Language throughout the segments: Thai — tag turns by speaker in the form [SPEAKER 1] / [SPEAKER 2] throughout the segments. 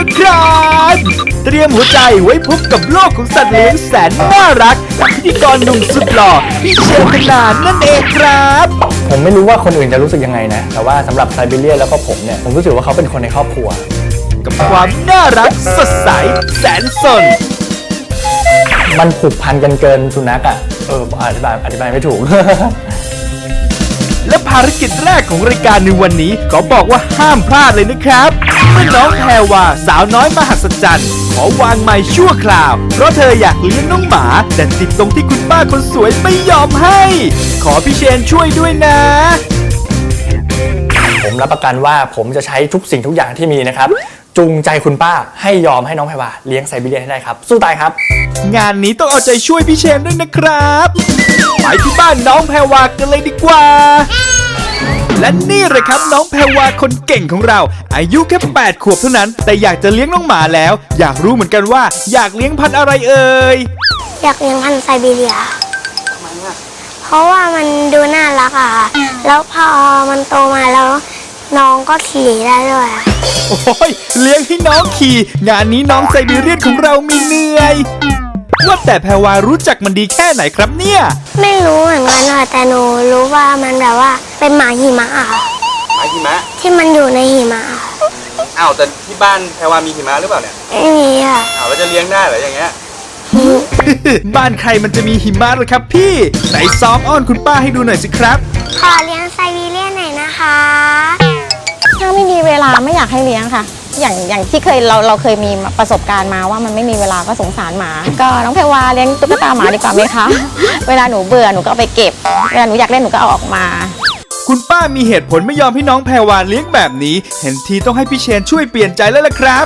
[SPEAKER 1] า
[SPEAKER 2] มาแล้วครับ เตรียมหัวใจไว้พบกับโลกของสัตว์เลี้ยงแสนน่ารักกับพิธีกรหนุ่มสุดหล่อพี่เชษฐนานั่นเองครับ
[SPEAKER 3] ผมไม่รู้ว่าคนอื่นจะรู้สึกยังไงนะ แต่ว่าสำหรับไซบีเรียนแล้วก็ผมเนี่ย ผมรู้สึกว่าเขาเป็นคนในครอบครัว
[SPEAKER 2] กับความน่ารักสดใสแสนสน
[SPEAKER 3] มันผูกพันกันเกินสุนัขอะ เอออธิบายอธิบายไม่ถูก
[SPEAKER 2] และภารกิจแรกของรายการในวันนี้ขอบอกว่าห้ามพลาดเลยนะครับ เมื่อน้องแพรวาสาวน้อยมหัศจรรย์ขอวางไม้ชั่วคราว เพราะเธออยากเลี้ยงน้องหมา แต่ติดตรงที่คุณป้าคนสวยไม่ยอมให้ ขอพี่เชนช่วยด้วยนะ
[SPEAKER 3] ผมรับประกันว่าผมจะใช้ทุกสิ่งทุกอย่างที่มีนะครับ จูงใจคุณป้าให้ยอมให้น้องไพวาเลี้ยงไซบีเรียนให้ได้ครับ สู้ตายครับ
[SPEAKER 2] งานนี้ต้องเอาใจช่วยพี่เชนด้วยนะครับไปที่บ้านน้องแพรวากันเลยดีกว่า และนี่เลยครับน้องแพรวาคนเก่งของเรา อายุแค่ 8 ขวบเท่านั้น แต่อยากจะเลี้ยงน้องหมาแล้ว อยากรู้เหมือนกันว่า อยากเลี้ยงพันธุ์อะไรเอ่ย
[SPEAKER 4] อยากเลี้ยงพันธุ์ไซบีเรีย เพราะว่ามันดูน่ารักอะค่ะ แล้วพอมันโตมาแล้ว น้องก็ขี่ได้ด้วยอะ
[SPEAKER 2] โอ้ยเลี้ยงให้น้องขี่ งานนี้น้องไซบีเรียนของเรามีเหนื่อย ว่าแต่แพรวารู้จักมันดีแค่ไหนครับเนี่ย
[SPEAKER 4] ไม่รู้เหมือนกันค่ะแต่หนูรู้ว่ามันแบบว่าเป็นหมาหิมะอะค่ะ
[SPEAKER 5] หมาหิมะ
[SPEAKER 4] ที่มันอยู่ในหิมะอะ
[SPEAKER 5] อ้าวแต่ที่บ้านแพรวามีหิมะหรือเปล่าเนี่ย
[SPEAKER 4] ไม่มีค่ะ
[SPEAKER 5] อ้าวแล้วจะเลี้ยงได้เหรออย่างเงี้ย
[SPEAKER 2] บ้านใครมันจะมีหิมะล่ะครับพี่ ไหนซ้อมอ้อนคุณป้าให้ดูหน่อยสิครับ
[SPEAKER 4] ขอเลี้ยงไซบีเรียนหน่อยนะคะ
[SPEAKER 6] ถ้าไม่มีเวลาไม่อยากให้เลี้ยงค่ะ อย่างอย่างที่เคยเราเราเคยมีประสบการณ์มาว่ามันไม่มีเวลาก็สงสารหมา ก็น้องเพรวาเลี้ยงตุ๊กตาหมาดีกว่าไหมคะ เวลาหนูเบื่อหนูก็เอาไปเก็บ เวลาหนูอยากเล่นหนูก็เอาออกมา
[SPEAKER 2] คุณป้ามีเหตุผลไม่ยอมให้น้องแพรวาเลี้ยงแบบนี้ เห็นทีต้องให้พี่เชนช่วยเปลี่ยนใจแล้วล่ะครับ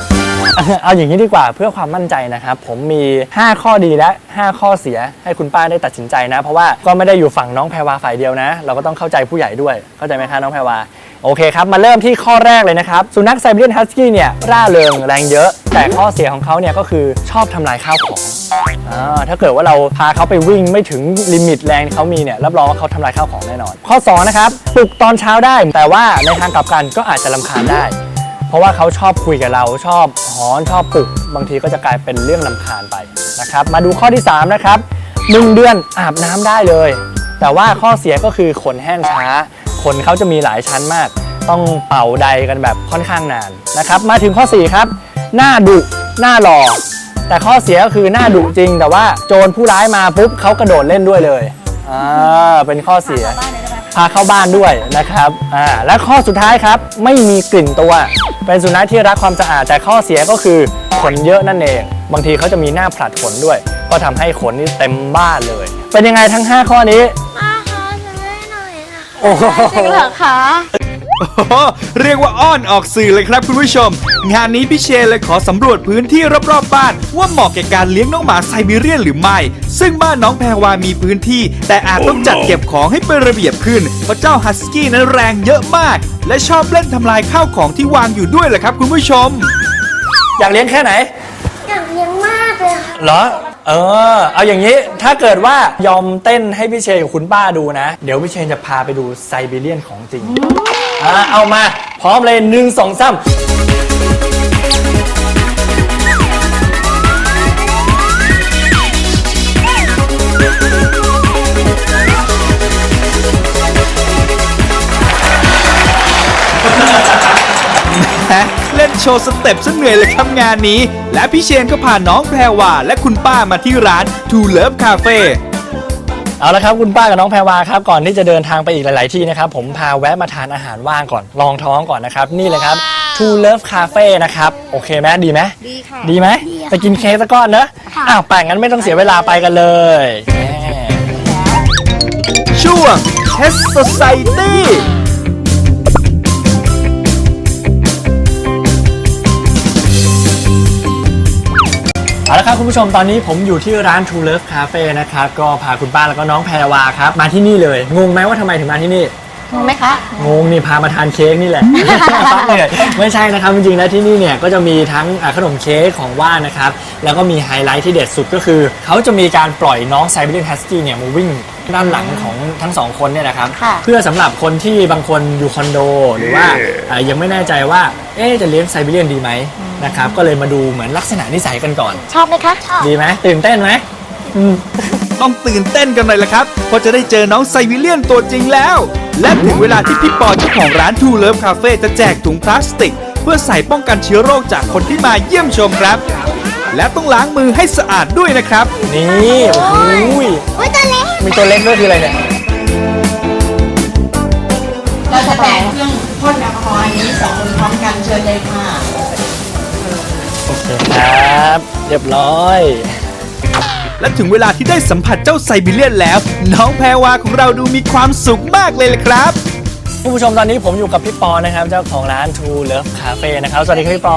[SPEAKER 3] เอาอย่างนี้ดีกว่าเพื่อความมั่นใจนะครับ ผมมี 5 ข้อดีและ 5 ข้อเสียให้คุณป้าได้ตัดสินใจนะ เพราะว่าก็ไม่ได้อยู่ฝั่งน้องแพรวาฝ่ายเดียวนะ เราก็ต้องเข้าใจผู้ใหญ่ด้วยเข้าใจไหมคะน้องแพรวา โอเคครับ มาเริ่มที่ข้อแรกเลยนะครับ สุนัขไซบีเรียนฮัสกี้เนี่ย ร่าเริงแรงเยอะ แต่ข้อเสียของเขาเนี่ยก็คือชอบทำลายข้าวของถ้าเกิดว่าเราพาเขาไปวิ่งไม่ถึงลิมิตแรงที่เขามีเนี่ยรับรองว่าเขาทำลายข้าวของแน่นอน ข้อสองนะครับปลุกตอนเช้าได้ แต่ว่าในทางกลับกันก็อาจจะลำคาญได้ เพราะว่าเขาชอบคุยกับเราชอบหอนชอบปลุก บางทีก็จะกลายเป็นเรื่องลำคาญไปนะครับมาดูข้อที่ 3 นะครับหนึ่งเดือนอาบน้ำได้เลย แต่ว่าข้อเสียก็คือขนแห้งช้า ขนเขาจะมีหลายชั้นมาก ต้องเป่าใดกันแบบค่อนข้างนานนะครับ มาถึงข้อ 4 ครับ หน้าดุ หน้าหล่อ แต่ข้อเสียก็คือหน้าดุจริง แต่ว่าโจรผู้ร้ายมาปุ๊บเขากระโดดเล่นด้วยเลยอ่าเป็นข้อเสีย พาเข้าบ้านด้วยนะครับอ่าและข้อสุดท้ายครับ ไม่มีกลิ่นตัว เป็นสุนัขที่รักความสะอาดแต่ข้อเสียก็คือขนเยอะนั่นเอง บางทีเขาจะมีหน้าผลัดขนด้วย ก็ทำให้ขนนี่เต็มบ้านเลย เป็นยังไงทั้ง 5 ข้อนี้ โอ้โห
[SPEAKER 6] จริงเหรอคะ
[SPEAKER 2] โอ้โหเรียกว่าอ้อนออกสื่อเลยครับคุณผู้ชม งานนี้พี่เชนเลยขอสำรวจพื้นที่รอบๆบ้าน ว่าเหมาะแก่การเลี้ยงน้องหมาไซบีเรียนหรือไม่ ซึ่งบ้านน้องแพรวามีพื้นที่ แต่อาจต้องจัดเก็บของให้เป็นระเบียบขึ้น เพราะเจ้าฮัสกี้นั้นแรงเยอะมาก และชอบเล่นทำลายข้าวของที่วางอยู่ด้วยแหละครับ คุณผู้ชม
[SPEAKER 3] อยากเลี้ยงแค่ไหน
[SPEAKER 4] อยากเลี้ยงมากเลยค่ะ
[SPEAKER 3] เหรอ เออ เอาอย่างนี้ถ้าเกิดว่ายอมเต้นให้พี่เชนกับคุณป้าดูนะ เดี๋ยวพี่เชนจะพาไปดูไซบีเรียนของจริงอ่าเอามา พร้อมเลยหนึ่งสองสาม
[SPEAKER 2] โชว์สเต็ปซะเหนื่อยเลยครับงานนี้ และพี่เชนก็พาน้องแพรวาและคุณป้ามาที่ร้าน To Love Cafe
[SPEAKER 3] เอาละครับคุณป้ากับน้องแพรวาครับก่อนที่จะเดินทางไปอีกหลาย ๆ ที่นะครับผมพาแวะมาทานอาหารว่างก่อนลองท้องก่อนนะครับ นี่เลยครับ To Love Cafe นะครับ โอเคไหมดีไหมดีค่ะดีไหมไปกินเค้กสักก้อนเนอะอ้าวแปลงงั้นไม่ต้องเสียเวลาไปกันเลยแหม
[SPEAKER 2] ช่วง Test Society
[SPEAKER 3] คุณผู้ชมตอนนี้ผมอยู่ที่ร้าน True Love Cafe นะครับก็พาคุณป้าแล้วก็น้องแพรวาครับมาที่นี่เลยงงไหมว่าทำไมถึงมาที่นี่
[SPEAKER 6] งงไหมคะ
[SPEAKER 3] งงนี่พามาทานเค้กนี่แหละปั๊บเลยไม่ใช่นะครับจริงๆแล้วที่นี่เนี่ยก็จะมีทั้งอ่าขนมเค้กของว่านนะครับ แล้วก็มีไฮไลท์ที่เด็ดสุดก็คือ เขาจะมีการปล่อยน้องไซบีเรียนฮัสกี้เนี่ยมาวิ่งด้านหลังของทั้งสองคนเนี่ยนะครับ
[SPEAKER 6] ค่ะ
[SPEAKER 3] เพื่อสำหรับคนที่บางคนอยู่คอนโด หรือว่าอ่ายังไม่แน่ใจว่าเอ๊ะจะเลี้ยงไซบีเรียนดีไหมนะครับก็เลยมาดูเหมือนลักษณะนิสัยกันก่อน
[SPEAKER 6] ชอบไหมคะ
[SPEAKER 3] ดีไหมตื่นเต้นไหมอืม
[SPEAKER 2] ต้องตื่นเต้นกันหน่อยละครับ เพราะจะได้เจอน้องไซบีเรียนตัวจริงแล้ว และถึงเวลาที่พี่ปอเจ้าของร้านทูเลิฟคาเฟ่จะแจกถุงพลาสติก เพื่อใส่ป้องกันเชื้อโรคจากคนที่มาเยี่ยมชมครับ และต้องล้างมือให้สะอาดด้วยนะครับ
[SPEAKER 3] นี่โอ้โห
[SPEAKER 4] อุ้ยตัวเล็ก
[SPEAKER 3] มีตัวเล็กด้วยคืออะไรเนี่ย
[SPEAKER 7] เราจะแตะเครื่องพ่นแอลกอฮอล์อันนี้สองคนพร้อมกันเชิญเลยค่ะ
[SPEAKER 3] โอเคครับ เรียบร้อย
[SPEAKER 2] และถึงเวลาที่ได้สัมผัสเจ้าไซบีเรียนแล้ว น้องแพรวาของเราดูมีความสุขมากเลยละครับ
[SPEAKER 3] คุณผู้ชมตอนนี้ผมอยู่กับพี่ปอนะครับเจ้าของร้าน True Love Cafe นะครับสวัสดีครับพี่ปอ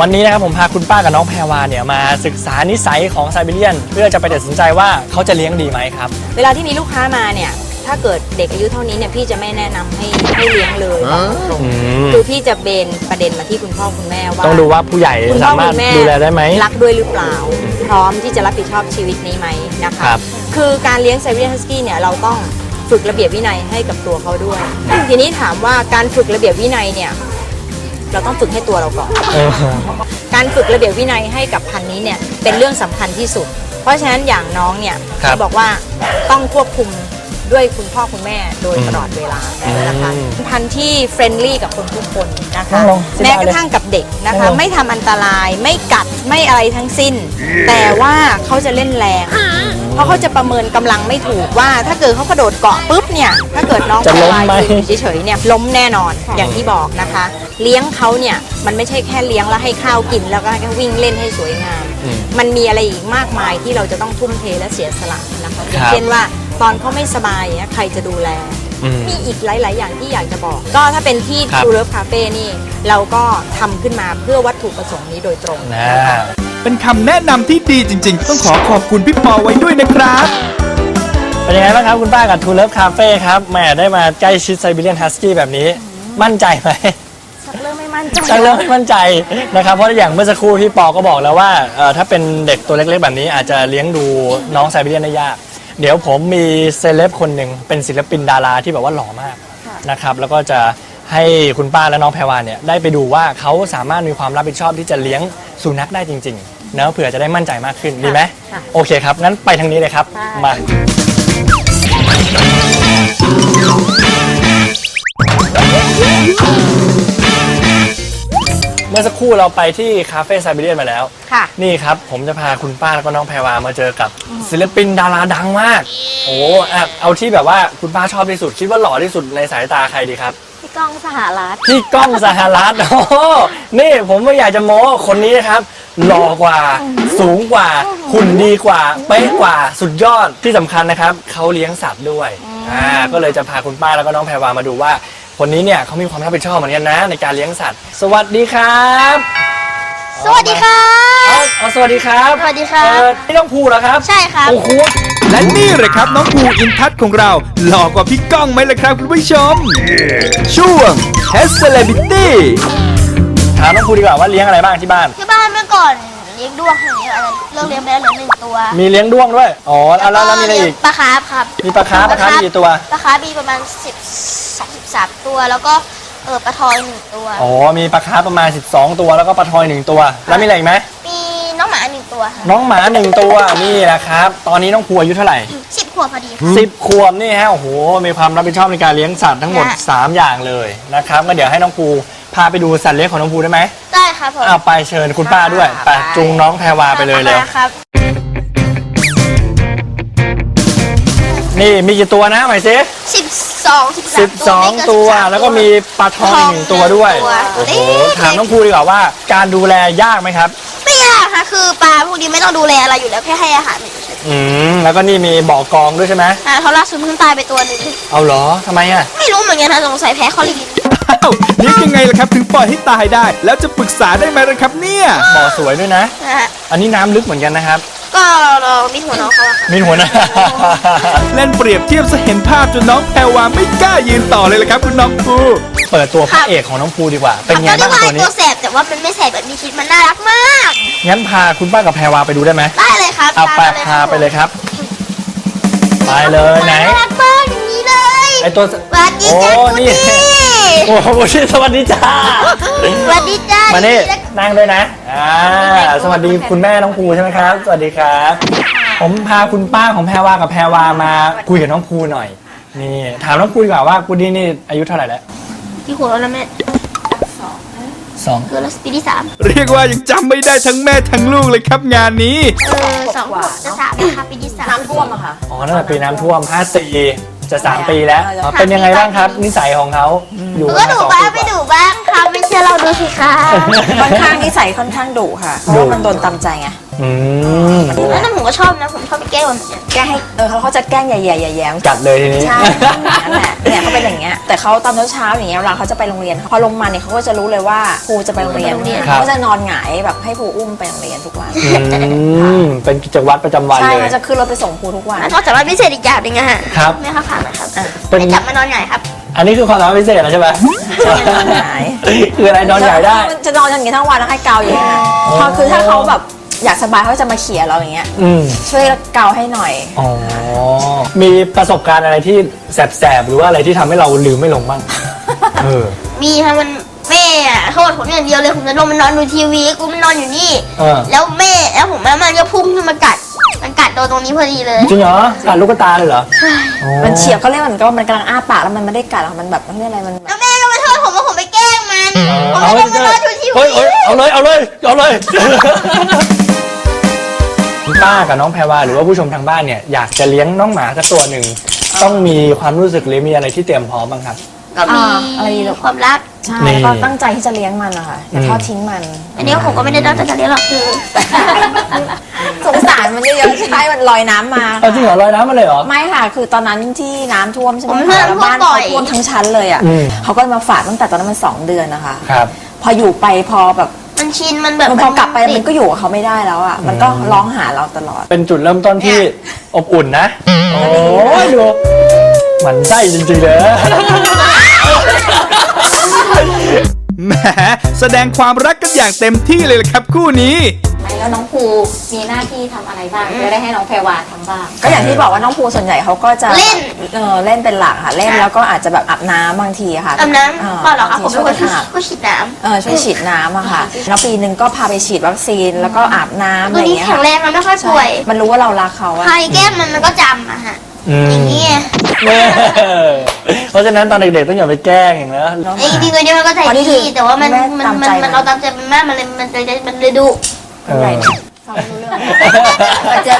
[SPEAKER 3] วันนี้นะครับผมพาคุณป้ากับน้องแพรวาเนี่ยมาศึกษานิสัยของไซบีเรียน เพื่อจะไปตัดสินใจว่าเขาจะเลี้ยงดีไหมครับ
[SPEAKER 8] เวลาที่มีลูกค้ามาเนี่ย ถ้าเกิดเด็กอายุเท่านี้เนี่ยพี่จะไม่แนะนำให้ให้เลี้ยงเลยบอกตรง
[SPEAKER 3] อืม
[SPEAKER 8] ๆคือพี่จะเบนประเด็นมาที่คุณพ่อคุณแม่ว่า
[SPEAKER 3] ต้องดูว่าผู้ใหญ่
[SPEAKER 8] คุณพ่อ
[SPEAKER 3] สามารถ
[SPEAKER 8] คุณแม่
[SPEAKER 3] ดูแลได้ไหม
[SPEAKER 8] รักด้วยหรือเปล่า พร้อมที่จะรับผิดชอบชีวิตนี้ไหมนะคะ
[SPEAKER 3] ครับ
[SPEAKER 8] คือการเลี้ยงไซบีเรียนฮัสกี้เนี่ยเราต้องฝึกระเบียบวินัยให้กับตัวเขาด้วย ทีนี้ถามว่าการฝึกระเบียบวินัยเนี่ยเราต้องฝึกให้ตัวเราก่อน
[SPEAKER 3] เออ
[SPEAKER 8] การฝึกระเบียบวินัยให้กับพันธุ์นี้เนี่ยเป็นเรื่องสำคัญที่สุด เพราะฉะนั้นอย่างน้องเนี่ย
[SPEAKER 3] ครับ
[SPEAKER 8] เขาบอกว่าต้องควบคุม ด้วยคุณพ่อคุณแม่โดย
[SPEAKER 3] อืม
[SPEAKER 8] ตลอดเวลานะคะ
[SPEAKER 3] อืม
[SPEAKER 8] พันธุ์ที่เฟรนลี่กับคนทุกคนนะคะ
[SPEAKER 3] นั่งลง sit
[SPEAKER 8] แม้
[SPEAKER 3] down
[SPEAKER 8] กระทั่งกับเด็กนะ
[SPEAKER 3] นั่
[SPEAKER 8] คะ
[SPEAKER 3] งลง
[SPEAKER 8] ไม่ทำอันตรายไม่กัดไม่อะไรทั้งสิ้น แต่ว่าเขาจะเล่นแรง เพราะเขาจะประเมินกำลังไม่ถูกว่าถ้าเกิดเขากระโดดเกาะปุ๊บเนี่ยถ้าเกิดน้อง
[SPEAKER 3] จะล้มไหม
[SPEAKER 8] อยู่เฉยๆเนี่ยล้มแน่นอนอย่างที่บอกนะคะ เลี้ยงเขาเนี่ยมันไม่ใช่แค่เลี้ยงแล้วให้ข้าวกินแล้วก็แค่วิ่งเล่นให้สวยงาม
[SPEAKER 3] อืม
[SPEAKER 8] มันมีอะไรอีกมากมายที่เราจะต้องทุ่มเทและเสียสละนะคะอย่า
[SPEAKER 3] ค
[SPEAKER 8] ง
[SPEAKER 3] รับ
[SPEAKER 8] เช่นว่า ตอนเขาไม่สบายเนี่ยใครจะดูแล
[SPEAKER 3] อืม
[SPEAKER 8] มีอีกหลาย ๆ อย่างที่อยากจะบอก ก็ถ้าเป็นที่
[SPEAKER 3] ครับ
[SPEAKER 8] True Love Cafe นี่ เราก็ทำขึ้นมาเพื่อวัตถุประสงค์นี้โดยตรง
[SPEAKER 3] นะ
[SPEAKER 8] นะคะ
[SPEAKER 2] เป็นคำแนะนำที่ดีจริง ๆ ต้องขอขอบคุณพี่ปอไว้ด้วยนะครับ
[SPEAKER 3] เป็นยังไงบ้างครับคุณป้ากับ True Love Cafe ครับแหมได้มาใกล้ชิดไซบีเรียนฮัสกี้แบบนี้ มั่นใจไหม
[SPEAKER 6] เริ่มไม่มั่นใจ
[SPEAKER 3] ชักเริ่มไม่มั่นใจนะครับ เพราะอย่างเมื่อสักครู่พี่ปอก็บอกแล้วว่าเอ่อถ้าเป็นเด็กตัวเล็กๆแบบนี้อาจจะเลี้ยงดูน้องไซบีเรียนได้ยาก เดี๋ยวผมมีเซเลบคนหนึ่งเป็นศิลปินดาราที่แบบว่าหล่อมากนะครับ แล้วก็จะให้คุณป้าและน้องแพรวานเนี่ยได้ไปดูว่าเขาสามารถมีความรับผิดชอบที่จะเลี้ยงสุนัขได้จริงๆนะเผื่อจะได้มั่นใจมากขึ้นดีไหมโอเคครับงั้นไปทางนี้เลยครับมาเมื่อสักครู่เราไปที่คาเฟ่ไซบีเรียนมาแล้ว
[SPEAKER 8] ค่ะ
[SPEAKER 3] นี่ครับ ผมจะพาคุณป้าแล้วก็น้องแพรวามาเจอกับศิลปินดาราดังมาก โอ้อะเอาที่แบบว่าคุณป้าชอบที่สุด คิดว่าหล่อที่สุดในสายตาใครดีครับ
[SPEAKER 6] พี่ก้องสหรัฐ
[SPEAKER 3] พี่ก้องสหรัฐโอ้โหนี่ผมไม่อยากจะโม้คนนี้นะครับ หล่อกว่า สูงกว่า หุ่นดีกว่า เป๊ะกว่า สุดยอด ที่สำคัญนะครับ เขาเลี้ยงสัตว์ด้วย อ่า ก็เลยจะพาคุณป้าแล้วก็น้องแพรวามาดูว่า คนนี้เนี่ยเขามีความรับผิดชอบเหมือนกันนะในการเลี้ยงสัตว์ สวัสดีครับ
[SPEAKER 4] สวัสดีค่ะ
[SPEAKER 3] เอาเอาสวัสดีครับ
[SPEAKER 4] สวัสดีครับ
[SPEAKER 3] เออนี่ต้องพูดเหรอครับ
[SPEAKER 4] ใช่ครับ
[SPEAKER 3] โอ้โห
[SPEAKER 2] และนี่เลยครับน้องภูอินทัศน์ของเรา หล่อกว่าพี่ก้องไหมล่ะครับคุณผู้ชม ช่วง h e Celebrity
[SPEAKER 3] ถามน้องภูดีกว่าว่าเลี้ยงอะไรบ้างที่บ้าน
[SPEAKER 4] ที่บ้านเมื่อก่อน เลี้ยงด้วงอย่างนี้อะไรเลิกเลี้ยงไปแล้วเหลือหนึ่งตัว
[SPEAKER 3] มีเลี้ยงด้วงด้วยอ๋อแล้วแล้วแล้วมีอะไรอีก
[SPEAKER 4] ปลาคาร์ฟครับ
[SPEAKER 3] มีปลาคาร์ฟปลาคาร์ฟมีกี่ตัว
[SPEAKER 4] ปลาคาร์ฟมีประมาณสิบสองสิบสามตัว แล้วก็เออปลาทอยหนึ่งตัว
[SPEAKER 3] อ๋อมีปลาคาร์ฟประมาณ 12 ตัวแล้วก็ปลาทอยหนึ่งตัว แล้วมีอะไรอีกไหม
[SPEAKER 4] มีน้องหมาหนึ่งตัวค่ะ
[SPEAKER 3] น้องหมาหนึ่งตัวนี่นะครับ ตอนนี้น้องภูอายุเท่าไหร่
[SPEAKER 4] สิบขวบพอดี
[SPEAKER 3] สิบขวบนี่ฮะโอ้โหมีความรับผิดชอบในการเลี้ยงสัตว์ทั้งหมด
[SPEAKER 4] ค่ะ
[SPEAKER 3] 3 อย่างเลยนะครับก็เดี๋ยวให้น้องภูพาไปดูสัตว์เลี้ยงของน้องภูได้ไหม
[SPEAKER 4] ได้ ครับผม
[SPEAKER 3] อ้าวไปเชิญคุณป้าด้วยไป จูงน้องแพรวาไปเลยเร็ว
[SPEAKER 4] ครับ
[SPEAKER 3] นี่มีกี่ตัวนะหมายซิ
[SPEAKER 4] สิบสองสิบ
[SPEAKER 3] สิบส
[SPEAKER 4] สา
[SPEAKER 3] อ
[SPEAKER 4] ม
[SPEAKER 3] ง
[SPEAKER 4] ตั
[SPEAKER 3] ตัวว
[SPEAKER 4] ไม่เกิน13
[SPEAKER 3] แล้วก็มีปลาทองหนึ่งตัวด้วย
[SPEAKER 4] ตัว
[SPEAKER 3] โอ้โห
[SPEAKER 4] เล็ก
[SPEAKER 3] ถามน้องภูดีกว่าว่า การดูแลยากไหมครับ
[SPEAKER 4] ไม่ยากค่ะคือปลาพวกนี้ไม่ต้องดูแลอะไรอยู่แล้วแค่ให้อาหารมันเฉย
[SPEAKER 3] อืม แล้วก็นี่มีบ่อกองด้วยใช่ไหม
[SPEAKER 4] ๆอ่าเขาล่าสุดเพิ่งตายไปตัวหนึ่ง
[SPEAKER 3] เอาเหรอทำไมอะ
[SPEAKER 4] ไม่รู้เหมือนกันนะสงสัยแพ้คอลีน
[SPEAKER 2] อ้าวเลี้ยงยังไงล่ะครับถึงปล่อยให้ตายได้ แล้วจะปรึกษาได้ไหมล่ะครับเนี่ย
[SPEAKER 3] บ่อสวยด้วยนะอันนี้น้ำลึกเหมือนกันนะครับ
[SPEAKER 4] ก็เรามีหัวน้องเขาอะค่ะ
[SPEAKER 3] มีหัวหนะ
[SPEAKER 2] เล่นเปรียบเทียบซะเห็นภาพจนน้องแพรวาไม่กล้ายืนต่อเลยล่ะครับ คุณน้องภู
[SPEAKER 3] เปิดตัวพระเอกของน้องภูดีกว่า เป็นไง
[SPEAKER 4] ก็
[SPEAKER 3] บ้าง
[SPEAKER 4] เรียกว่า
[SPEAKER 3] ตัวนี้
[SPEAKER 4] ตัวแสบแต่ว่ามันไม่แสบแบบที่คิดมันน่ารักมาก
[SPEAKER 3] งั้นพาคุณป้ากับแพรวาไปดูได้ไหม
[SPEAKER 4] ได้เลยครับ
[SPEAKER 3] เอาไป
[SPEAKER 4] ตมม
[SPEAKER 3] พาไปเลยครับ ไปเลยไหน
[SPEAKER 4] น่ารักมากอย่างนี้เลย
[SPEAKER 3] ไอตัว
[SPEAKER 4] สวัสดี
[SPEAKER 3] โอ้
[SPEAKER 4] จ้าคุณ
[SPEAKER 3] นี่
[SPEAKER 4] ดี
[SPEAKER 3] โอ้โหสวัสดีจ้า
[SPEAKER 4] สวัสดีจ้า
[SPEAKER 3] มานี่นั่งด้วยนะ อ่า สวัสดีคุณแม่น้องภูใช่ไหมครับ สวัสดีครับ ผมพาคุณป้าของแพรวากับแพรวามาคุยกับน้องภูหน่อย นี่ ถามน้องภูดีกว่าว่ากูดี้นี่อายุเท่าไหร่แล้ว
[SPEAKER 4] กี่ขวบแล้วนะแม่
[SPEAKER 3] สอง
[SPEAKER 4] คือแล้วปีที่สาม
[SPEAKER 2] เรียกว่ายังจำไม่ได้ทั้งแม่ทั้งลูกเลยครับงานนี้
[SPEAKER 4] เออสองขวบจะสามนะคะปีที่สาม
[SPEAKER 7] น้ำท่วมอะค่ะ
[SPEAKER 3] อ๋อตั้งแต่ปีน้ำท่วม54 จะ3ปีแล้วอ๋อเป็นยังไงบ้างครับ นิสัยของเขาอยู่
[SPEAKER 4] ก็
[SPEAKER 3] มา
[SPEAKER 4] ดุ
[SPEAKER 3] สอง
[SPEAKER 4] บ้า
[SPEAKER 3] ปี
[SPEAKER 4] ง
[SPEAKER 3] ก
[SPEAKER 4] ไม่
[SPEAKER 3] ว่า
[SPEAKER 4] ดุบ้างครับไม่เชื่ อเราดูสิคะ
[SPEAKER 7] ค่อนข้างนิสัยค่อนข้างดุค่ะ เพราะว่ามันโดนตามใจไง
[SPEAKER 3] อืม
[SPEAKER 4] แล้วแต่ผมก็ชอบนะผมชอบไปแกล้งมัน
[SPEAKER 7] แกล้งให้เออเขาเขาจะแกล้งแย่ๆแย่ๆ
[SPEAKER 3] กัดเลยทีนี้
[SPEAKER 7] ใช่นั่นแหละเนี่ยเขาเป็นอย่างเงี้ย แต่เขาตอนเช้าๆอย่างเงี้ยเวลาเขาจะไปโรงเรียน พอลงมาเนี่ยเขาก็จะรู้เลยว่าครูจะไปโรงเรียนเนี่ยเขาก็จะนอนหงายแบบให้ครูอุ้มไปโรงเรียนทุกวัน
[SPEAKER 3] อืมเป็นกิจวัตรประจำวัน
[SPEAKER 7] ใช่
[SPEAKER 3] เลย
[SPEAKER 7] เขาจะขึ้นรถไปส่งครูทุกวัน
[SPEAKER 4] นอกจากว่าพิเศษอีกอย่างหนึงอะฮะ
[SPEAKER 3] ครับ
[SPEAKER 4] แม่ข้าวขานะครับ
[SPEAKER 3] เป็น
[SPEAKER 4] ไม่จับมานอนใหญ่ครับ
[SPEAKER 3] อันนี้คือความสามารถพิเศษแล้วใช่ไหม
[SPEAKER 7] นอนหงาย
[SPEAKER 3] คืออะไรนอนใหญ่ได้
[SPEAKER 7] จะนอนอย่างงี้ทั้งวันแล้วให้เกาอย่างเงี้ยพอคือถ้าเขาแบบอยากสบายเขาจะมาเขี่ยเราอย่างเงี้ย
[SPEAKER 3] อืม
[SPEAKER 7] ช่วยเกาให้หน่อย
[SPEAKER 3] อ๋อ มีประสบการณ์อะไรที่แสบๆหรือว่าอะไรที่ทำให้เราลืมไม่ลงบ้าง เออ
[SPEAKER 4] มีค่ะมันแม่อะเขาบอกผมอย่างเดียวเลยผมจะลงมานอนดูทีวีกูมันนอนอยู่นี่
[SPEAKER 3] เออ
[SPEAKER 4] แล้วแม่แล้วผมแม่มันก็พุ่งขึ้นมากัด มันกัดตัวตรงนี้พอดีเลย
[SPEAKER 3] จริงเหรอกัดลูกตาเลยเหรออ๋อ
[SPEAKER 7] มันเฉียบเขาเรียกเหมือนกับว่ามันกำลังอ้าปากแล้วมันไม่ได้กัดหรอกมันแบบมันเรียกอะไรมันแบบ
[SPEAKER 4] แล้วแม่ก็มาโทษผมว่าผมไปแกล้งมันผม
[SPEAKER 3] เอา
[SPEAKER 4] ไม่
[SPEAKER 3] เล
[SPEAKER 4] ได้
[SPEAKER 3] ย
[SPEAKER 4] มานอนดูที
[SPEAKER 3] เฮ้
[SPEAKER 4] วี
[SPEAKER 3] ยเฮ้ยเอาเลยเอาเลยเอาเลยคุณป้ากับน้องแพรวาหรือว่าผู้ชมทางบ้านเนี่ยอยากจะเลี้ยงน้องหมาสักตัวหนึ่งต้องมีความรู้สึกหรือมีอะไรที่เตรียมพร้อมบ้างครับ
[SPEAKER 4] ก็มี
[SPEAKER 7] อะไรหรอ
[SPEAKER 4] ความรัก
[SPEAKER 7] ใช่
[SPEAKER 3] นี่
[SPEAKER 7] ก็ตั้งใจที่จะเลี้ยงมันนะคะอย่าทอดทิ้งมัน
[SPEAKER 4] อันนี้ผมก็ไม่ได้ตั้งใจจะเลี้ยงหรอกคือ
[SPEAKER 7] สงสารมันเยอะๆใช่มันลอยน้ำมา
[SPEAKER 3] เอาจริงเหรอลอยน้ำมาเลยเหรอ
[SPEAKER 7] ไม่ค่ะ คือตอนนั้นที่น้ำท่วมใช่ไหม
[SPEAKER 4] ผม
[SPEAKER 7] คะ
[SPEAKER 4] เพื่อน
[SPEAKER 7] แล้ว
[SPEAKER 4] ท่วม
[SPEAKER 7] บ้าน
[SPEAKER 4] บ่
[SPEAKER 7] เขา
[SPEAKER 4] อย
[SPEAKER 7] ท่วมทั้งชั้นเลยอะ
[SPEAKER 3] อืม
[SPEAKER 7] เขาก็มาฝากตั้งแต่ตอนนั้นมันสองเดือนนะคะ
[SPEAKER 3] ครับ
[SPEAKER 7] พออยู่ไปพอแบบ
[SPEAKER 4] มันชินมันแบบ
[SPEAKER 7] มันพอกลับไปมันก็อยู่กับเขาไม่ได้แล้วอะมันก็ร้องหาเราตลอด
[SPEAKER 3] เป็นจุดเริ่มต้นที่อบอุ่นนะ โอ้ยดูห มันไส้จริงๆเลย
[SPEAKER 2] แหมแสดงความรักกันอย่างเต็มที่เลยล่ะครับคู่นี้
[SPEAKER 6] แล้วน้องภูมีหน้าที่ทำอะไรบ้างจะได้ให้น้องแพรวาทำบ้าง
[SPEAKER 7] ก็อย่างที่บอกว่าน้องภูส่วนใหญ่เขาก็จะ
[SPEAKER 4] เล่น
[SPEAKER 7] เออเล่นเป็นหลักค่ะเล่นแล้วก็อาจจะแบบอาบน้ำบางทีค่ะ
[SPEAKER 4] อาบน้ำเปล่าหรอกครับผมเป็นคน
[SPEAKER 7] ช่วย
[SPEAKER 4] ที่
[SPEAKER 7] อาบ
[SPEAKER 4] ก็ฉีดน้
[SPEAKER 7] เออช่วยฉีดน้ำอะค่ะแล้วปีหนึ่งก็พาไปฉีดวัคซีนแล้วก็อาบน้ำำอะ
[SPEAKER 4] ตั
[SPEAKER 7] ไร
[SPEAKER 4] ว
[SPEAKER 7] อย่าง
[SPEAKER 4] นี้
[SPEAKER 7] เงี้ย
[SPEAKER 4] แข็
[SPEAKER 7] ค่ะ
[SPEAKER 4] งแรงมันไม่ค่อย
[SPEAKER 7] ใช่
[SPEAKER 4] ป่วย
[SPEAKER 7] มันรู้ว่าเรารักเขาอะ
[SPEAKER 4] ใครแกล้งมันมันก็จำอะฮะ
[SPEAKER 3] อืม
[SPEAKER 4] อย่างนี้ย
[SPEAKER 3] เพราะฉะนั้นตอนเด็กๆต้องอย่าไปแกล้งอย่างนะ
[SPEAKER 4] ไอ้จริงๆตัวนี้มันก็ใจ
[SPEAKER 7] อ๋อนี่คือ
[SPEAKER 4] ดีแต่ว่ามัน
[SPEAKER 7] แม่
[SPEAKER 4] มัน
[SPEAKER 7] ตาม
[SPEAKER 4] มั
[SPEAKER 7] ใจ
[SPEAKER 4] นมัน
[SPEAKER 7] มัน
[SPEAKER 4] เราตามใจมันมากมันเลยมันเลยมันเลยดุ
[SPEAKER 3] เออ
[SPEAKER 7] ใหญ่ฟังไม่รู้เรื่อง
[SPEAKER 4] มันจะ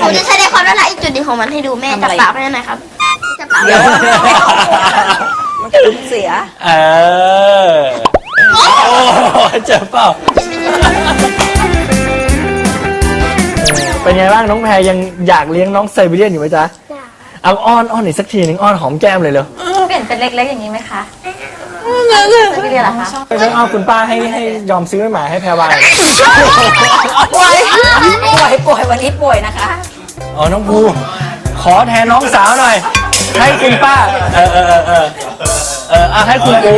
[SPEAKER 4] ผมจะแสดงความน่ารักอีกจุดหนึ่งของมันให้ดูแม่
[SPEAKER 7] ทำ
[SPEAKER 4] จั
[SPEAKER 7] อะ
[SPEAKER 4] บ
[SPEAKER 7] ไร
[SPEAKER 4] ปากไม่ได้ไหมครับจับปาก
[SPEAKER 7] เดี๋ยวมันก็เสีย
[SPEAKER 3] เออโอ้เจ็บเปล่า เป็นไงบ้างน้องแพรยังอยากเลี้ยงน้องไซบีเรียนอยู่ไหมจ๊ะ เอาอ้อนอ้อนอีกสักทีหนึ่งอ้อนหอมแก้มเลยเลย
[SPEAKER 6] เปลี่ยนเป็นเล็กๆอย่างนี้ไหมคะไม่เรียนหรอคะ
[SPEAKER 3] ไปฉันเอาคุณป้าให้ให้ยอมซื้อหมาให้แพรวาหน่อย
[SPEAKER 7] ป่วยป่วยป่วยวันนี้ป่วยนะคะ
[SPEAKER 3] อ๋อน้องภูขอแทนน้องสาวหน่อย ให้คุณป้า เออเออเออเออเอออะให้คุณปู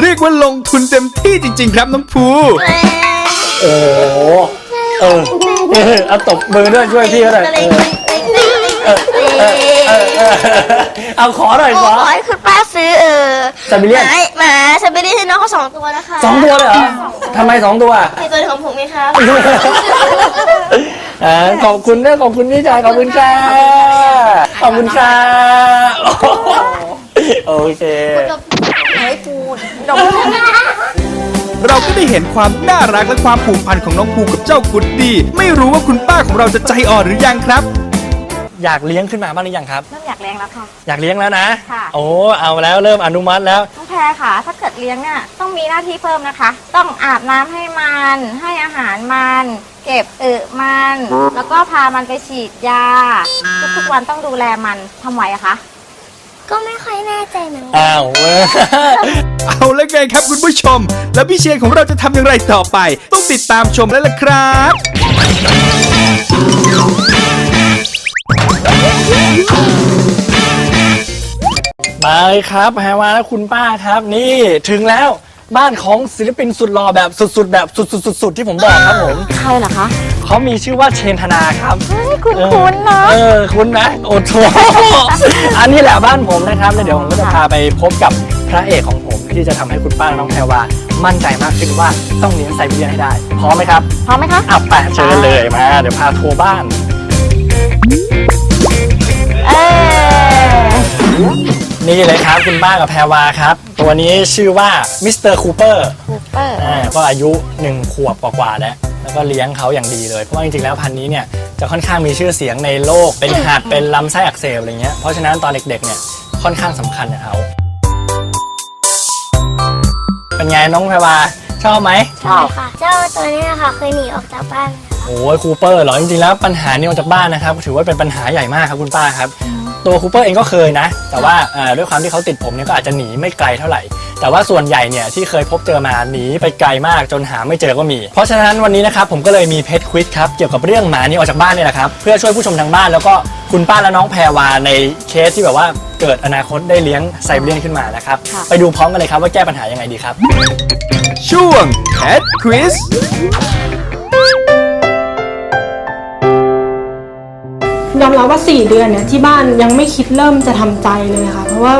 [SPEAKER 2] เรียกว่าลงทุนเต็มที่จริง ๆ ครับน้องภู
[SPEAKER 3] โอ้โหเออเออเอาตบมือด้วยช่วยพี่เขาหน่อยเออ เออเออเออเอาขอหน่อย
[SPEAKER 4] โอ้
[SPEAKER 3] ขอ
[SPEAKER 4] ขอให้คุณป้าซื้อเออ
[SPEAKER 3] ซาบิเลียน
[SPEAKER 4] หมาหมาซาบิเลียนให้น้องเขาสองตัวนะคะ
[SPEAKER 3] สองตัวเลยเหรอทำไมสองตัว
[SPEAKER 4] ในตัวของผมไงครับ
[SPEAKER 3] อ่าขอบคุณนะขอบคุณพี่ชายขอบคุณค่ะขอบคุณค่ะโอเค
[SPEAKER 7] ให้พูดดม
[SPEAKER 2] เราก็ได้เห็นความน่ารักและความผูกพันของน้องภูกับเจ้ากุดดี ไม่รู้ว่าคุณป้าของเราจะใจอ่อนหรือยังครับ
[SPEAKER 3] อยากเลี้ยงขึ้นมาบ้างหรือยังครับ
[SPEAKER 6] เริ่มอยากเลี้ยงแล้วค่ะ
[SPEAKER 3] อยากเลี้ยงแล้วนะ
[SPEAKER 6] ค่ะ
[SPEAKER 3] โอ้เอาแล้วเริ่มอนุมัติแล้ว
[SPEAKER 6] น้องแพรค่ะ ถ้าเกิดเลี้ยงเนี่ยต้องมีหน้าที่เพิ่มนะคะ ต้องอาบน้ำให้มัน ให้อาหารมัน เก็บอึมัน แล้วก็พามันไปฉีดยา ทุกๆวันต้องดูแลมันทำไหวอะคะ
[SPEAKER 4] ก็ไม่ค่อยแน่ใจเหมือนกัน
[SPEAKER 3] อ้าวเว้ย
[SPEAKER 2] เอาแล้วไงครับคุณผู้ชม แล้วพี่เชนของเราจะทำอย่างไรต่อไป ต้องติดตามชมแล้วล่ะครับ
[SPEAKER 3] มาเลยครับแพรวาและคุณป้าครับ นี่ถึงแล้วบ้านของศิลปินสุดหล่อแบบสุดๆ แบบสุดๆๆๆที่ผมบอกครับผม
[SPEAKER 6] ใครเหรอคะ
[SPEAKER 3] เขามีชื่อว่าเชนธนาครับ
[SPEAKER 6] เฮ้ยคุณคุณเนาะ
[SPEAKER 3] เออคุณนะโอ้โห อันนี้แหละบ้านผมนะครับแล้วเดี๋ยวผมก็จะพาไปพบกับพระเอกของผมที่จะทำให้คุณป้าน้องแพรวามั่นใจมากขึ้นว่าต้องเลี้ยงไซบีเรียนให้ได้พร้อมไหมครับ
[SPEAKER 6] พร้อมไหมคะ
[SPEAKER 3] อะไปเชิญเลยมา เดี๋ยวพาทัวร์บ้าน
[SPEAKER 6] เออ
[SPEAKER 3] นี่เลยครับคุณป้ากับแพรวาครับ ตัวนี้ชื่อว่ามิสเตอร์คูเปอร์
[SPEAKER 6] คูเปอร์
[SPEAKER 3] อ่าก็อายุ 1 ขวบกว่าๆแล้วแล้วก็เลี้ยงเขาอย่างดีเลย เพราะว่าจริงๆแล้วพันธุ์นี้เนี่ยจะค่อนข้างมีชื่อเสียงในโลก เป็นหัดเป็นลำไส้อักเสบอะไรเงี้ยเพราะฉะนั้นตอนเด็กๆเนี่ยค่อนข้างสำคัญกับเขาเป็นไงน้องแพรวาชอบไหม
[SPEAKER 4] ชอบค่ะ เจ้าตัวนี้ค่ะเคยหนีออกจากบ้าน
[SPEAKER 3] โอ้ยคูเปอร์เหรอจริงๆแล้วปัญหานี้ออกจากบ้านนะครับถือว่าเป็นปัญหาใหญ่มากครับคุณป้าครับ ตัวคูเปอร์เองก็เคยนะ แต่ว่าเอ่อด้วยความที่เขาติดผมเนี่ยก็อาจจะหนีไม่ไกลเท่าไหร่ แต่ว่าส่วนใหญ่เนี่ยที่เคยพบเจอมาหนีไปไกลมากจนหาไม่เจอก็มี เพราะฉะนั้นวันนี้นะครับผมก็เลยมีเพจควิดครับเกี่ยวกับเรื่องหมาหนี้ออกจากบ้านเนี่ยแหละครับเพื่อช่วยผู้ชมทางบ้านแล้วก็คุณป้าและน้องแพรวาในเคสที่แบบว่าเกิดอนาคตได้เลี้ยงไซบีเรียนขึ้นมานะครับไปดูพร้อมกันเลยครับว่าแก้ปัญหายังไงดีครับ
[SPEAKER 2] ช่วง Pet Quiz
[SPEAKER 9] รับว่า 4 เดือนเนี่ยที่บ้านยังไม่คิดเริ่มจะทำใจเลยค่ะ เพราะว่า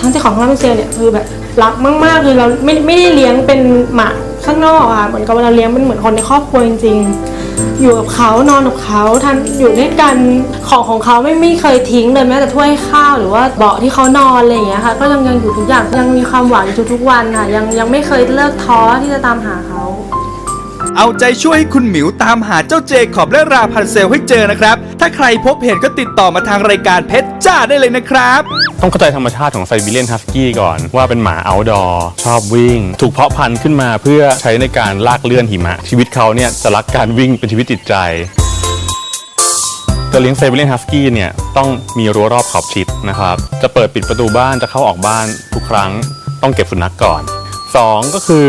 [SPEAKER 9] ทั้งเจ้าของทั้งเป็นเซลเนี่ยคือแบบรักมากๆคือเราไม่ไม่ได้เลี้ยงเป็นหมาข้างนอกอะ่ะเหมือนกับว่าเราเลี้ยงเป็นเหมือนคนในครอบครัวจริงๆ อยู่กับเขานอนกับเขาทันอยู่ด้วยกันของของเขาไม่ไม่เคยทิ้งเลยแม้แต่ถ้วยข้าวหรือว่าเบาะที่เขานอนอะไรอย่างเงี้ยค่ะ ก็ยังยังอยู่ทุกอย่างยังมีความหวังทุกๆวันค่ะ ยังยังไม่เคยเลิกท้อที่จะตามหาเขา
[SPEAKER 2] เอาใจช่วยให้คุณหมิวตามหาเจ้าเจคอบและราพันเซลให้เจอนะครับ ถ้าใครพบเห็นก็ติดต่อมาทางรายการเพชรจ้าได้เลยนะครับ
[SPEAKER 10] ต้องเข้าใจธรรมชาติของไซบีเรียนฮัสกี้ก่อน ว่าเป็นหมา outdoor ชอบวิ่ง ถูกเพาะพันธุ์ขึ้นมาเพื่อใช้ในการลากเลื่อนหิมะ ชีวิตเขาเนี่ยจะรักการวิ่งเป็นชีวิตจิตใจจะเลี้ยงไซบีเรียนฮัสกี้เนี่ยต้องมีรั้วรอบขอบชิดนะครับจะเปิดปิดประตูบ้านจะเข้าออกบ้านทุกครั้ง ต้องเก็บสุนัขก่อน 2 ก็คือ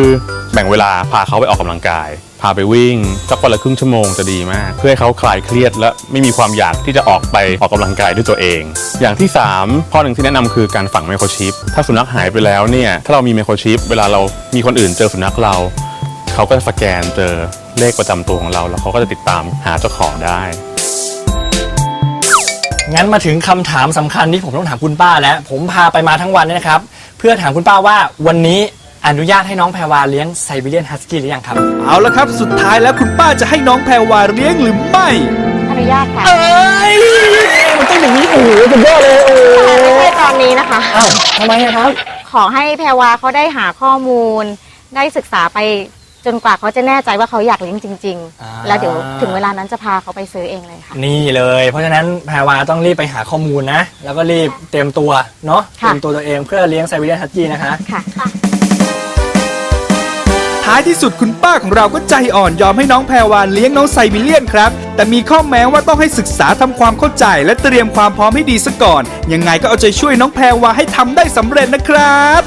[SPEAKER 10] แบ่งเวลาพาเขาไปออกกำลังกาย พาไปวิ่งสักวันละครึ่งชั่วโมงจะดีมาก เพื่อให้เขาคลายเครียดและไม่มีความอยากที่จะออกไปออกกำลังกายด้วยตัวเอง อย่างที่ 3 ข้อหนึ่งที่แนะนำคือการฝังไมโครชิปถ้าสุนัขหายไปแล้วเนี่ยถ้าเรามีไมโครชิปเวลาเรามีคนอื่นเจอสุนัขเรา เขาก็จะสแกนเจอเลขประจำตัวของเรา แล้วเขาก็จะติดตามหาเจ้าของได้
[SPEAKER 3] งั้นมาถึงคำถามสำคัญที่ผมต้องถามคุณป้าแล้ว ผมพาไปมาทั้งวันเนี่ยนะครับ เพื่อถามคุณป้าว่าวันนี้ อนุญาตให้น้องแพรวาเลี้ยงไซบีเรียนฮัสกี้หรือยังครับ
[SPEAKER 2] เอาละครับ สุดท้ายแล้วคุณป้าจะให้น้องแพรวาเลี้ยงหรือไม่
[SPEAKER 6] อนุญาตค่ะ
[SPEAKER 3] เอ้ยมันต้องอย่างนี้โอ้โหสุดยอดเลยโอ้โห
[SPEAKER 6] ไม่ใช่ตอนนี้นะคะ
[SPEAKER 3] อ้าวทำไมอะครับ
[SPEAKER 6] ขอให้แพรวาเขาได้หาข้อมูล ได้ศึกษาไปจนกว่าเขาจะแน่ใจว่าเขาอยากเลี้ยงจริง
[SPEAKER 3] อ่า
[SPEAKER 6] ๆ แล้วเดี๋ยวถึงเวลานั้นจะพาเขาไปซื้อเองเลยค่ะ
[SPEAKER 3] นี่เลย เพราะฉะนั้นแพรวาต้องรีบไปหาข้อมูลนะ แล้วก็รีบเตรียมตัวเนาะเต
[SPEAKER 6] ค่ะ
[SPEAKER 3] รียมตัวตัวเองเพื่อเลี้ยงไซบีเรียนฮัสกี้นะคะ
[SPEAKER 6] ค่ะ
[SPEAKER 2] ท้ายที่สุดคุณป้าของเราก็ใจอ่อนยอมให้น้องแพรวานเลี้ยงน้องไซบีเลียนครับ แต่มีข้อแม้ว่าต้องให้ศึกษาทำความเข้าใจ และเตรียมความพร้อมให้ดีซะก่อน ยังไงก็เอาใจช่วยน้องแพรวาให้ทำได้สำเร็จนะครับ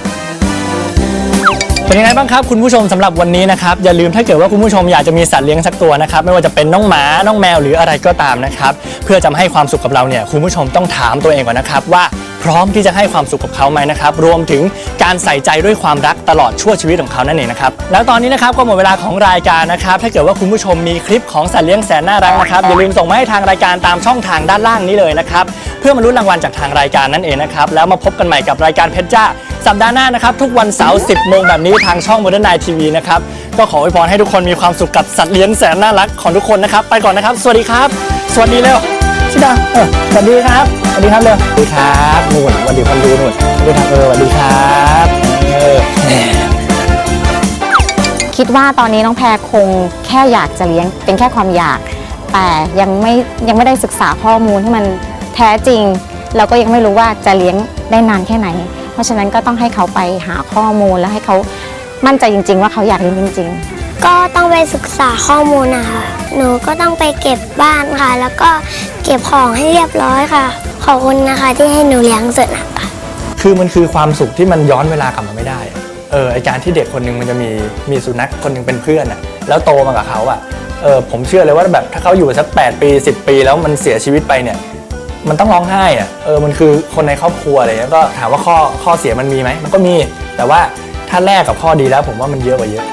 [SPEAKER 3] เป็นยังไงบ้างครับคุณผู้ชมสำหรับวันนี้นะครับอย่าลืมถ้าเกิดว่าคุณผู้ชมอยากจะมีสัตว์เลี้ยงสักตัวนะครับไม่ว่าจะเป็นน้องหมา น้องแมวหรืออะไรก็ตามนะครับเพื่อจะให้ความสุขกับเราเนี่ยคุณผู้ชมต้องถามตัวเองก่อนนะครับว่าพร้อมที่จะให้ความสุขกับเขาไหมนะครับรวมถึงการใส่ใจด้วยความรักตลอดชั่วชีวิตของเขานั่นเองนะครับแล้วตอนนี้นะครับก็หมดเวลาของรายการนะครับถ้าเกิดว่าคุณผู้ชมมีคลิปของสัตว์เลี้ยงแสนน่ารักนะครับอย่าลืมส่งมาให้ทางรายการตามช่องทางด้านล่างนี้เลยนะครับเพื่อมาลุ้นรางวัลจากทางรายการนั่นเองนะครับแล้วมาพบกันใหม่กับรายการเพชรจ้า สัปดาห์หน้านะครับ ทุกวันเสาร์ 10 โมงแบบนี้ทางช่อง Modern Night TV นะครับ ก็ขออวยพรให้ทุกคนมีความสุขกับสัตว์เลี้ยงแสนน่ารักของทุกคนนะครับ ไปก่อนนะครับ สวัสดีครับ สวัสดีเร็วชิดาเออสวัสดีครับ สวัสดีครับเร็วสวัสดีครับนู่นสวัสดีคนดูนู่นสวัสดีครับเออสวัสดีครับเออ
[SPEAKER 6] คิดว่าตอนนี้น้องแพรคงแค่อยากจะเลี้ยงเป็นแค่ความอยาก แต่ยังไม่ยังไม่ได้ศึกษาข้อมูลที่มันแท้จริง เราก็ยังไม่รู้ว่าจะเลี้ยงได้นานแค่ไหนเพ ราะฉะนั้นก็ต้องให้เขาไปหาข้อมูลแล้วให้เขามั่นใจจริง ๆ ว่าเขาอยากเลี้ยงจริง ๆ
[SPEAKER 4] ก็ต้องไปศึกษาข้อมูลนะคะ หนูก็ต้องไปเก็บบ้านค่ะ แล้วก็เก็บของให้เรียบร้อยค่ะ ขอบคุณนะคะที่ให้หนูเลี้ยงสุนัขค่ะ
[SPEAKER 3] คือมันคือความสุขที่มันย้อนเวลากลับมาไม่ได้อะเออไอการที่เด็กคนหนึงมันจะมีมีสุนัขคนหนึงเป็นเพื่อนอะแล้วโตมากับเขาอะเออผมเชื่อเลยว่าแบบถ้าเขาอยู่สัก 8 ปี 10 ปี แล้วมันเสียชีวิตไปเนี่ย มันต้องร้องไห้อะเออมันคือคนในครอบครัวอะไรเงี้ยก็ถามว่าข้อข้อเสียมันมีไหมมันก็มี แต่ว่าถ้าแลกกับข้อดีแล้วผมว่ามันเยอะกว่าเยอะ